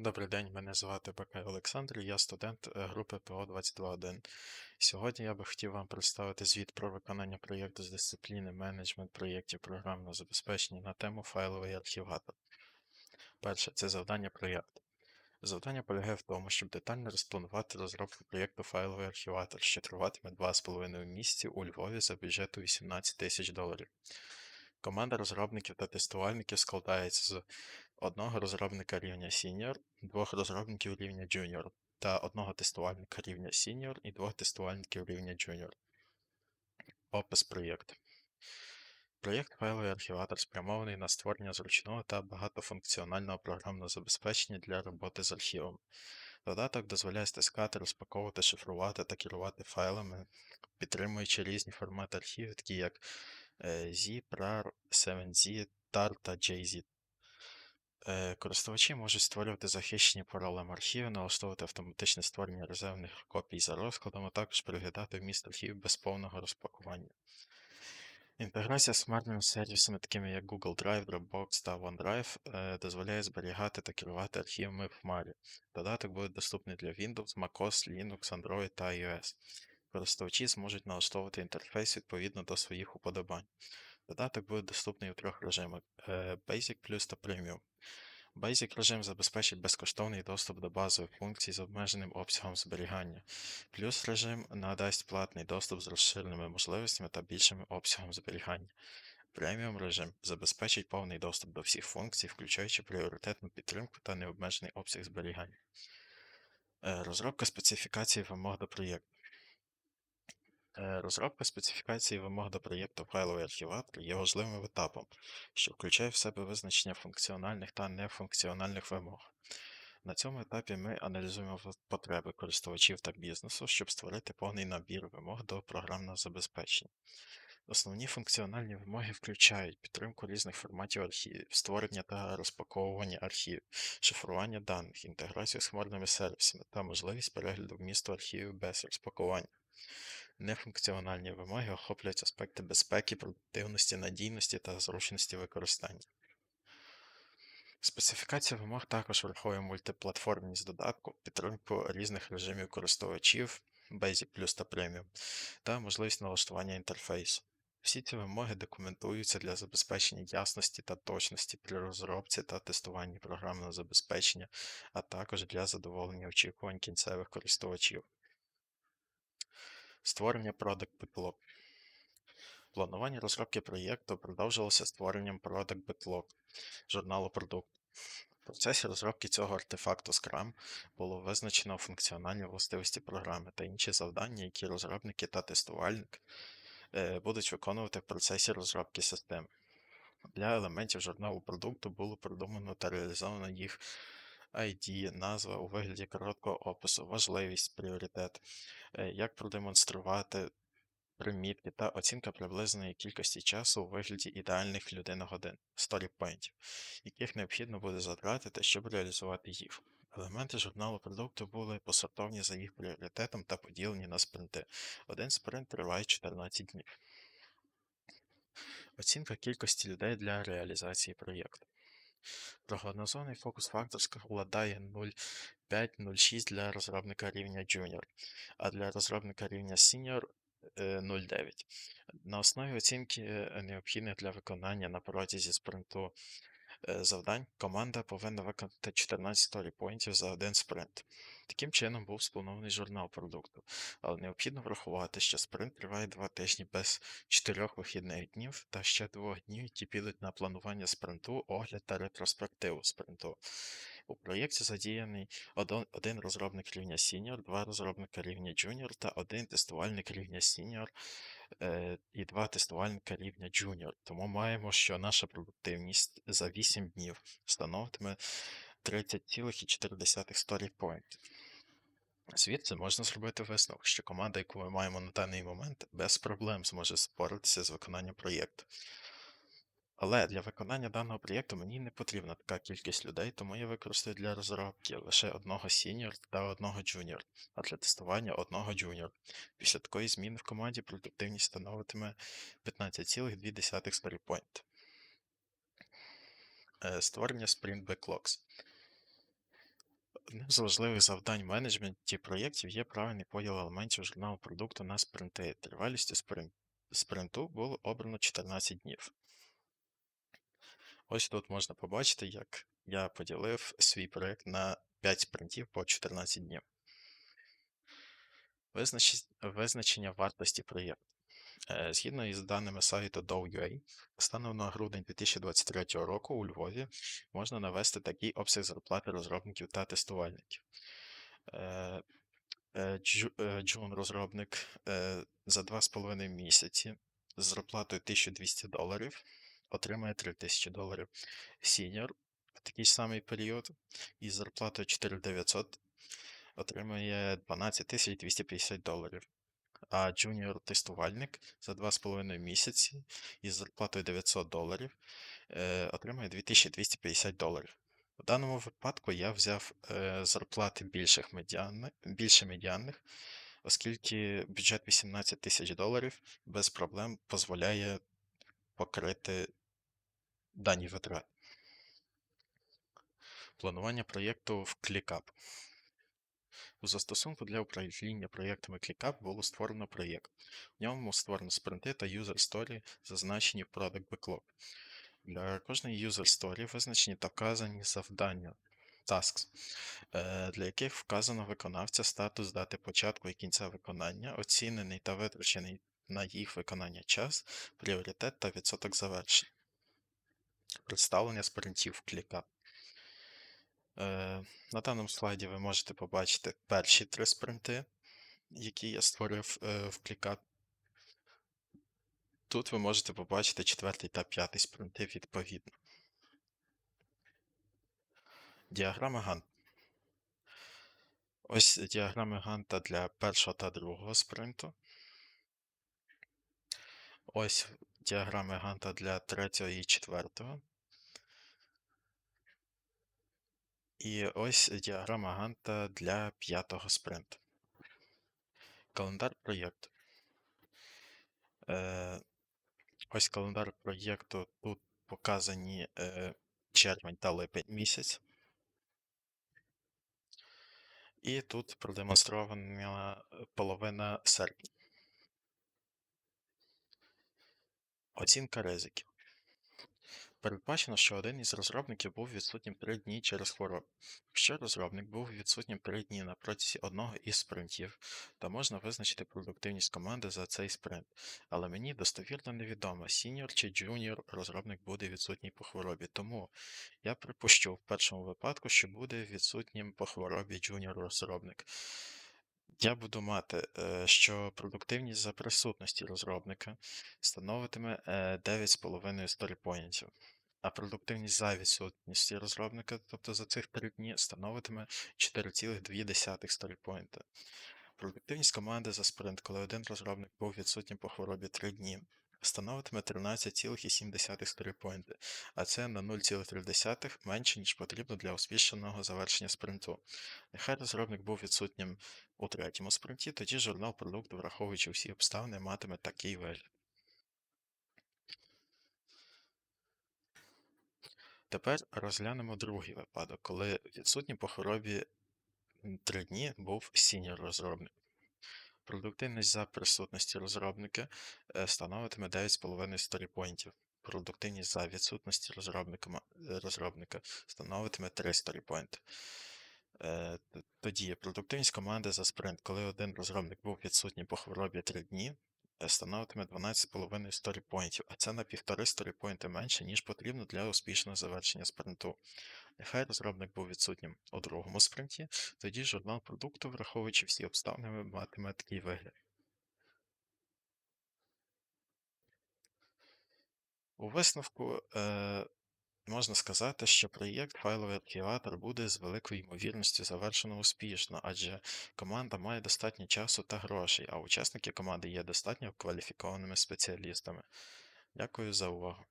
Добрий день, мене звати Бакай Олександр, я студент е, групи ПО 221. Сьогодні я би хотів вам представити звіт про виконання проєкту з дисципліни менеджмент проєктів програмного забезпечення на тему файловий архіватор. Перше це завдання проєкту. Завдання полягає в тому, щоб детально розпланувати розробку проєкту файловий архіватор, що триватиме 2,5 місяці у Львові за бюджету 18 тисяч доларів. Команда розробників та тестувальників складається з одного розробника рівня Senior, двох розробників рівня Junior та одного тестувальника рівня Senior і двох тестувальників рівня Junior. Опис проєкту. Проєкт файловий архіватор спрямований на створення зручного та багатофункціонального програмного забезпечення для роботи з архівом. Додаток дозволяє стискати, розпаковувати, шифрувати та керувати файлами, підтримуючи різні формати архівів, такі як е, zip, RAR, 7z, TAR та JZ. Е, Користувачі можуть створювати захищені паролем архіви, налаштовувати автоматичне створення резервних копій за розкладом, а також переглядати вміст архівів без повного розпакування. Інтеграція з смартними сервісами, такими як Google Drive, Dropbox та OneDrive, е, дозволяє зберігати та керувати архівами в хмарі. Додаток буде доступний для Windows, macOS, Linux, Android та iOS. Користувачі зможуть налаштовувати інтерфейс відповідно до своїх уподобань. Додаток буде доступний у трьох режимах: е, Basic Plus та Premium. Basic режим забезпечить безкоштовний доступ до базових функцій з обмеженим обсягом зберігання. Плюс режим надасть платний доступ з розширеними можливостями та більшим обсягом зберігання. Преміум режим забезпечить повний доступ до всіх функцій, включаючи пріоритетну підтримку та необмежений обсяг зберігання. Е, Розробка специфікації вимог до проєкту. Е, Розробка специфікації вимог до проєкту файловий архіватор є важливим етапом, що включає в себе визначення функціональних та нефункціональних вимог. На цьому етапі ми аналізуємо потреби користувачів та бізнесу, щоб створити повний набір вимог до програмного забезпечення. Основні функціональні вимоги включають підтримку різних форматів архівів, створення та розпаковування архівів, шифрування даних, інтеграцію з хмарними сервісами та можливість перегляду вмісту архівів без розпакування. Нефункціональні вимоги охоплюють аспекти безпеки, продуктивності, надійності та зручності використання. Специфікація вимог також враховує мультиплатформність додатку, підтримку різних режимів користувачів, Basic Plus та Premium, та можливість налаштування інтерфейсу. Всі ці вимоги документуються для забезпечення ясності та точності при розробці та тестуванні програмного забезпечення, а також для задоволення очікувань кінцевих користувачів. Створення Product Backlog. Планування розробки проєкту продовжилося створенням Product Backlog журналу продукту. В процесі розробки цього артефакту Scrum було визначено функціональні властивості програми та інші завдання, які розробники та тестувальник е, будуть виконувати в процесі розробки системи. Для елементів журналу продукту було продумано та реалізовано їх ID, назва у вигляді короткого опису, важливість, пріоритет, е, як продемонструвати примітки та оцінка приблизної кількості часу у вигляді ідеальних людиногодин сторіпоінтів, яких необхідно буде затратити, щоб реалізувати їх. Елементи журналу продукту були посортовані за їх пріоритетом та поділені на спринти. Один спринт триває 14 днів. Оцінка кількості людей для реалізації проєкту. Прогнозований фокус-фактор складає 0,5-0,6 для розробника рівня Junior, а для розробника рівня Senior е, 0,9. На основі оцінки е, необхідних для виконання на протязі спринту е, завдань команда повинна виконати 14 сторіпоінтів за один спринт. Таким чином був спланований журнал продукту, але необхідно врахувати, що спринт триває 2 тижні без 4 вихідних днів та ще 2 днів, які підуть на планування спринту, огляд та ретроспективу спринту. У проєкті задіяний один, розробник рівня Senior, два розробника рівня Junior та один тестувальник рівня е, і два тестувальника рівня Junior. Тому маємо, що наша продуктивність за 8 днів становитиме 30,4 story point. Звідси можна зробити висновок, що команда, яку ми маємо на даний момент, без проблем зможе споратися з виконанням проєкту. Але для виконання даного проєкту мені не потрібна така кількість людей, тому я використаю для розробки лише одного senior та одного junior, а для тестування одного junior. Після такої зміни в команді продуктивність становитиме 15,2 storypoint. Е, Створення Sprint Backlogs. Одним з важливих завдань менеджменті проєктів є правильний поділ елементів журналу продукту на спринти. Тривалістю спринту було обрано 14 днів. Ось тут можна побачити, як я поділив свій проєкт на 5 спринтів по 14 днів. Визнач- Визначення вартості проєкту. Е, Згідно із даними сайту Dow.ua, станом на грудень 2023 року у Львові можна навести такий обсяг зарплати розробників та тестувальників. Е, е, Джу- Джун розробник за 2,5 місяці з зарплатою 1200 доларів отримає 3000 доларів. Сіньор в такий самий період із зарплатою 4900 отримує 12250 доларів. А джуніор тестувальник за 2,5 місяці із зарплатою 900 доларів е, отримує 2250 доларів. В даному випадку я взяв е, зарплати більших медіани, більше медіанних, оскільки бюджет 18 тисяч доларів без проблем дозволяє покрити дані витрати. Планування проєкту в ClickUp. У застосунку для управління проєктами ClickUp було створено проєкт. В ньому створено спринти та user story, зазначені в Product Backlog. Для кожної user story визначені та вказані завдання tasks, е, для яких вказано виконавця статус дати початку і кінця виконання, оцінений та витрачений на їх виконання час, пріоритет та відсоток завершень. Представлення спринтів ClickUp. Е, На даному слайді ви можете побачити перші три спринти, які я створив е, в ClickUp. Тут ви можете побачити четвертий та п'ятий спринти відповідно. Діаграма Гант. Ось діаграми Ганта для першого та другого спринту. Ось діаграми Ганта для третього і четвертого. І ось діаграма Ганта для п'ятого спринту. Календар проєкту. Е, ось календар проєкту. Тут показані е, червень та липень місяць. І тут продемонстрована е, половина серпня. Оцінка ризиків. Передбачено, що один із розробників був відсутнім 3 дні через хворобу. Якщо розробник був відсутнім 3 дні на протязі одного із спринтів, то можна визначити продуктивність команди за цей спринт. Але мені достовірно невідомо, сіньор чи джуніор розробник буде відсутній по хворобі. Тому я припущу в першому випадку, що буде відсутнім по хворобі джуніор розробник. Я буду мати, е, що продуктивність за присутності розробника становитиме е, 9,5 сторіпоінтів, а продуктивність за відсутності розробника, тобто за цих 3 дні, становитиме 4,2 сторіпонта. Продуктивність команди за спринт, коли один розробник був відсутнім по хворобі 3 дні, становитиме 13,7 сторіпоінти, а це на 0,3 менше, ніж потрібно для успішного завершення спринту. Нехай розробник був відсутнім у третьому спринті, тоді журнал продукту, враховуючи всі обставини, матиме такий вигляд. Тепер розглянемо другий випадок, коли відсутній по хворобі 3 дні був сіньор розробник. Продуктивність за присутності розробника е, становитиме 9,5 сторіпоінтів. Продуктивність за відсутності розробника, розробника становитиме 3 сторіпоінти. Е, Тоді продуктивність команди за спринт, коли один розробник був відсутній по хворобі 3 дні, е, становитиме 12,5 сторіпоінтів, а це на 1,5 сторіпоінти менше, ніж потрібно для успішного завершення спринту. Нехай розробник був відсутнім у другому спринті, тоді журнал продукту, враховуючи всі обставини, матиме такий вигляд. У висновку е, можна сказати, що проєкт файловий архіватор буде з великою ймовірністю завершено успішно, адже команда має достатньо часу та грошей, а учасники команди є достатньо кваліфікованими спеціалістами. Дякую за увагу.